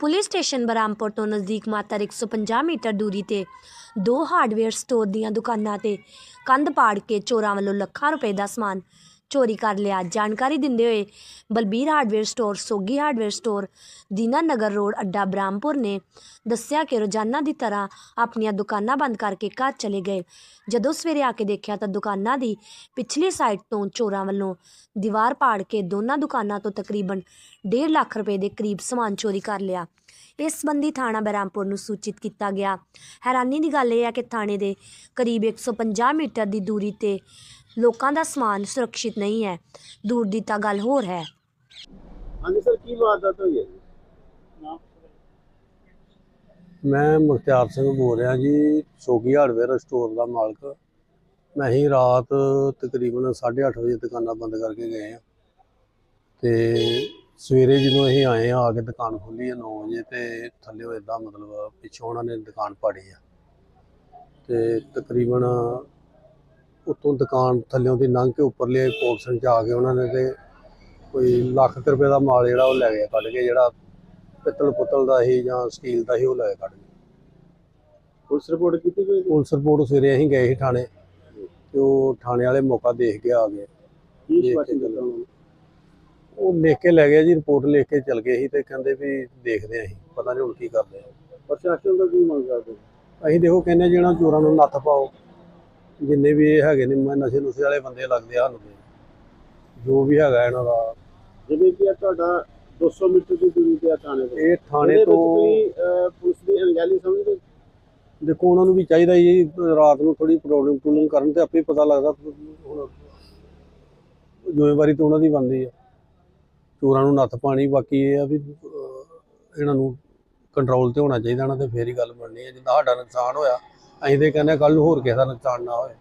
Police station ਬਰਾਮਪੁਰ ਤੋਂ ਨਜ਼ਦੀਕ ਮਾਤਰ 150 ਮੀਟਰ ਦੂਰੀ ਤੇ ਦੋ ਹਾਰਡਵੇਅਰ ਸਟੋਰ ਦੀਆਂ ਦੁਕਾਨਾਂ ਤੇ ਕੰਧ ਪਾੜ ਕੇ ਚੋਰਾਂ ਵੱਲੋਂ ਲੱਖਾਂ ਰੁਪਏ ਦਾ ਸਮਾਨ ਚੋਰੀ ਕਰ ਲਿਆ। ਜਾਣਕਾਰੀ ਦਿੰਦੇ ਹੋਏ Balbir hardware store Sogi hardware store Dina Nagar road, ਅੱਡਾ ਬ੍ਰਾਹਮਪੁਰ ਨੇ ਦੱਸਿਆ ਕਿ ਰੋਜ਼ਾਨਾ ਦੀ ਤਰ੍ਹਾਂ ਆਪਣੀਆਂ ਦੁਕਾਨਾਂ ਬੰਦ ਕਰਕੇ ਘਰ ਚਲੇ ਗਏ। ਜਦੋਂ ਸਵੇਰੇ ਆ ਕੇ ਦੇਖਿਆ ਤਾਂ ਦੁਕਾਨਾਂ ਦੀ ਪਿਛਲੀ ਸਾਈਡ ਤੋਂ ਚੋਰਾਂ ਵੱਲੋਂ ਦੀਵਾਰ ਪਾੜ ਕੇ ਦੋਨਾਂ ਦੁਕਾਨਾਂ ਤੋਂ ਤਕਰੀਬਨ 1.5 ਲੱਖ ਰੁਪਏ ਦੇ ਕਰੀਬ ਸਮਾਨ ਚੋਰੀ ਕਰ ਲਿਆ। ਇਸ ਸੰਬੰਧੀ ਥਾਣਾ ਬਹਿਰਾਮਪੁਰ ਨੂੰ ਸੂਚਿਤ ਕੀਤਾ ਗਿਆ। ਹੈਰਾਨੀ ਦੀ ਗੱਲ ਇਹ ਹੈ ਕਿ ਥਾਣੇ ਦੇ ਕਰੀਬ 150 ਮੀਟਰ ਦੀ ਦੂਰੀ ਤੇ ਲੋਕਾਂ ਦਾ ਸਮਾਨ ਸੁਰੱਖਿਅਤ ਨਹੀਂ ਹੈ। ਦੂਰ ਦੀ ਤਾਂ ਗੱਲ ਹੋਰ ਹੈ। ਹਾਂਜੀ ਸਰ ਕੀ ਵਾਰਦਾਤ ਹੋਈ ਹੈ ਜੀ? ਮੈਂ ਮੁਖਤਿਆਰ ਸਿੰਘ ਬੋਲ ਰਿਹਾ ਜੀ ਸੋਗੀ ਹਾਰਡਵੇਅਰ ਸਟੋਰ ਦਾ ਮਾਲਕ। ਮੈਂ ਹੀ ਰਾਤ ਤਕਰੀਬਨ 8:30 ਵਜੇ ਦੁਕਾਨਾਂ ਬੰਦ ਕਰਕੇ ਗਏ ਆ ਤੇ ਸਵੇਰੇ ਜਦੋਂ ਅਸੀਂ ਆਏ ਆ ਆ ਕੇ ਦੁਕਾਨ ਖੋਲੀ ਆ 9 ਵਜੇ ਤੇ ਥੱਲੇ ਇਦਾਂ ਮਤਲਬ ਪਿੱਛੋਂ ਉਹਨਾਂ ਨੇ ਦੁਕਾਨ ਪਾੜੀ ਆ। ਤੇ ਤਕਰੀਬਨ ਉੱਤੋਂ ਦੁਕਾਨ ਥੱਲਿਓਂ ਦੀ ਲੰਘ ਕੇ ਉੱਪਰਲੇ ਪੋਰਸ਼ਨ ਚ ਆ ਕੇ ਉਹਨਾਂ ਨੇ ਤੇ ਕੋਈ ਲੱਖ ਰੁਪਏ ਦਾ ਮਾਲ ਜਿਹੜਾ ਉਹ ਲੈ ਗਏ ਕੱਢ ਕੇ ਜਿਹੜਾ ਪਿੱਤਲ ਪੁੱਤਲ ਦਾ ਸੀ ਜਾਂ ਸਟੀਲ ਦਾ ਸੀ ਉਹ ਲੈ ਕੇ ਕੱਢ ਗਏ ਪੁਲਿਸ ਰਿਪੋਰਟ ਕੀਤੀ ਗਈ ਪੁਲਿਸ ਰਿਪੋਰਟ ਸਵੇਰੇ ਅਸੀਂ ਗਏ ਸੀ ਥਾਣੇ ਤੇ ਉਹ ਥਾਣੇ ਵਾਲੇ ਮੌਕਾ ਦੇਖ ਕੇ ਆ ਗਏ। ਕੀ ਉਹ ਲਿਖ ਕੇ ਲੈ ਗਏ ਜੀ ਰਿਪੋਰਟ ਲਿਖ ਕੇ ਚਲ ਗਏ ਸੀ ਤੇ ਕਹਿੰਦੇ ਵੀ ਦੇਖਦੇ ਆਂ ਅਸੀਂ ਪਤਾ ਨਹੀਂ ਹੁਣ ਕੀ ਕਰਦੇ ਆ। ਪ੍ਰਸ਼ਾਸਨ ਦਾ ਕੀ ਮੰਗ ਕਰਦੇ? ਅਸੀਂ ਦੇਖੋ ਕਹਿੰਦੇ ਜਿਹੜਾ ਚੋਰਾਂ ਨੂੰ ਨੱਥ ਪਾਓ ਜਿੰਨੇ ਵੀ ਇਹ ਹੈਗੇ ਨੇ ਮ- ਨਸ਼ੇ ਨੁਸ਼ੇ ਵਾਲੇ ਬੰਦੇ ਲੱਗਦੇ ਆ ਸਾਨੂੰ ਤੇ। ਜੋ ਵੀ ਹੈਗਾ ਇਹਨਾਂ ਦਾ। ਜਿਵੇਂ ਕਿ ਇਹ ਤੁਹਾਡਾ 200 ਮੀਟਰ ਦੀ ਦੂਰੀ ਤੇ ਆ ਥਾਣੇ ਤੋਂ। ਇਹ ਥਾਣੇ ਤੋਂ ਪੁਲਿਸ ਦੀ ਅਣਗਹਿਲੀ ਸਮਝਦੇ? ਦੇਖੋ ਉਹਨਾਂ ਨੂੰ ਵੀ ਚਾਹੀਦਾ ਜੀ ਰਾਤ ਨੂੰ ਥੋੜੀ ਪ੍ਰੋਬਲਮ ਪ੍ਰੋਬਲਮ ਕਰਨ ਤੇ ਆਪੇ ਹੀ ਪਤਾ ਲੱਗਦਾ ਹੁਣ ਜ਼ਿੰਮੇਵਾਰੀ ਤਾਂ ਉਹਨਾਂ ਦੀ ਬਣਦੀ ਆ। ਚੋਰਾਂ ਨੂੰ ਨੱਥ ਪਾਣੀ ਬਾਕੀ ਇਹ ਆ ਵੀ ਅਹ, ਇਹਨਾਂ ਨੂੰ ਕੰਟਰੋਲ ਤੇ ਹੋਣਾ ਚਾਹੀਦਾ ਨਾ ਤੇ ਫੇਰ ਹੀ ਗੱਲ ਬਣਨੀ ਹੈ ਜਿੱਦਾਂ ਸਾਡਾ ਨੁਕਸਾਨ ਹੋਇਆ ਅਸੀਂ ਤੇ ਕਹਿੰਦੇ ਕੱਲ ਨੂੰ ਹੋਰ ਕਿਸੇ ਦਾ ਨੁਕਸਾਨ ਨਾ ਹੋਵੇ